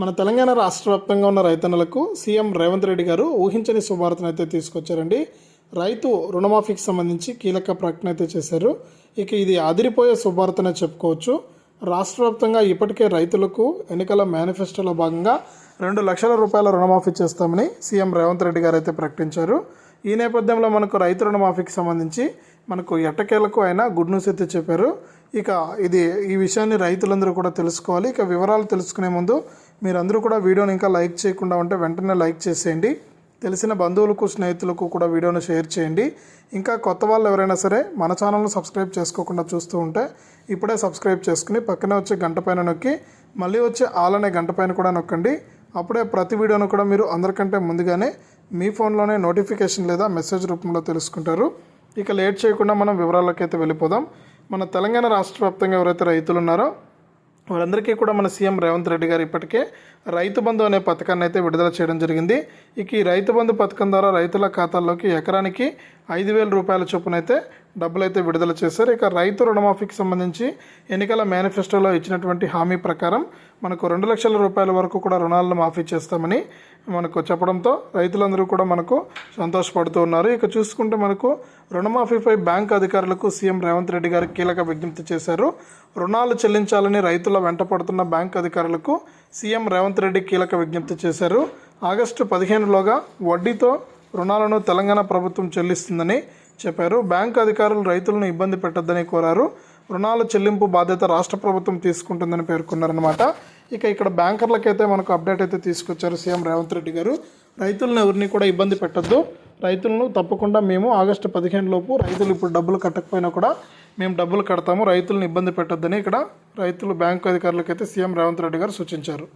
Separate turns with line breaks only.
మన తెలంగాణ రాష్ట్ర వ్యాప్తంగా ఉన్న రైతన్నలకు సీఎం రేవంత్ రెడ్డి గారు ఊహించని శుభార్తను అయితే తీసుకొచ్చారండి. రైతు రుణమాఫీకి సంబంధించి కీలక ప్రకటన అయితే చేశారు. ఇక ఇది అదిరిపోయే శుభార్తనే చెప్పుకోవచ్చు. రాష్ట్ర వ్యాప్తంగా ఇప్పటికే రైతులకు ఎన్నికల మేనిఫెస్టోలో భాగంగా రెండు లక్షల రూపాయల రుణమాఫీ చేస్తామని సీఎం రేవంత్ రెడ్డి గారు అయితే ప్రకటించారు. ఈ నేపథ్యంలో మనకు రైతు రుణమాఫీకి సంబంధించి మనకు ఎట్టకేలకు ఆయన గుడ్ న్యూస్ అయితే చెప్పారు. ఇక ఇది ఈ విషయాన్ని రైతులందరూ కూడా తెలుసుకోవాలి. ఇక వివరాలు తెలుసుకునే ముందు మీరందరూ కూడా వీడియోని ఇంకా లైక్ చేయకుండా ఉంటే వెంటనే లైక్ చేసేయండి. తెలిసిన బంధువులకు స్నేహితులకు కూడా వీడియోను షేర్ చేయండి. ఇంకా కొత్త వాళ్ళు ఎవరైనా సరే మన ఛానల్ను సబ్స్క్రైబ్ చేసుకోకుండా చూస్తూ ఉంటే ఇప్పుడే సబ్స్క్రైబ్ చేసుకుని పక్కనే వచ్చే గంట పైన నొక్కి మళ్ళీ వచ్చే ఆల్ అనే గంట పైన కూడా నొక్కండి. అప్పుడే ప్రతి వీడియోను కూడా మీరు అందరికంటే ముందుగానే మీ ఫోన్లోనే నోటిఫికేషన్ లేదా మెసేజ్ రూపంలో తెలుసుకుంటారు. ఇక లేట్ చేయకుండా మనం వివరాల్లోకి అయితే వెళ్ళిపోదాం. మన తెలంగాణ రాష్ట్ర వ్యాప్తంగా ఎవరైతే రైతులు ఉన్నారో వారందరికీ కూడా మన సీఎం రేవంత్ రెడ్డి గారు ఇప్పటికే రైతు బంధు అనే పథకాన్ని అయితే విడుదల చేయడం జరిగింది. ఇక ఈ రైతు బంధు పథకం ద్వారా రైతుల ఖాతాల్లోకి ఎకరానికి ఐదు వేల రూపాయల చొప్పున అయితే డబ్బులు అయితే విడుదల చేశారు. ఇక రైతు రుణమాఫీకి సంబంధించి ఎన్నికల మేనిఫెస్టోలో ఇచ్చినటువంటి హామీ ప్రకారం మనకు రెండు లక్షల రూపాయల వరకు కూడా రుణాలను మాఫీ చేస్తామని మనకు చెప్పడంతో రైతులందరూ కూడా మనకు సంతోషపడుతూ ఉన్నారు. ఇక చూసుకుంటే మనకు రుణమాఫీపై బ్యాంక్ అధికారులకు సీఎం రేవంత్ రెడ్డి గారు కీలక విజ్ఞప్తి చేశారు. రుణాలు చెల్లించాలని రైతుల వెంట పడుతున్న బ్యాంక్ అధికారులకు సీఎం రేవంత్ రెడ్డి కీలక విజ్ఞప్తి చేశారు. ఆగస్టు పదిహేనులోగా వడ్డీతో రుణాలను తెలంగాణ ప్రభుత్వం చెల్లిస్తుందని చెప్పారు. బ్యాంకు అధికారులు రైతులను ఇబ్బంది పెట్టొద్దని కోరారు. రుణాల చెల్లింపు బాధ్యత రాష్ట్ర ప్రభుత్వం తీసుకుంటుందని పేర్కొన్నారనమాట ఇక ఇక్కడ బ్యాంకర్లకైతే మనకు అప్డేట్ అయితే తీసుకొచ్చారు సీఎం రేవంత్ రెడ్డి గారు. రైతులను ఎవరిని కూడా ఇబ్బంది పెట్టొద్దు. రైతులను తప్పకుండా మేము ఆగస్టు పదిహేను లోపు రైతులు ఇప్పుడు డబ్బులు కట్టకపోయినా కూడా మేము డబ్బులు కడతాము. రైతులను ఇబ్బంది పెట్టొద్దని ఇక్కడ రైతులు బ్యాంకు అధికారులకైతే సీఎం రేవంత్ రెడ్డి గారు సూచించారు.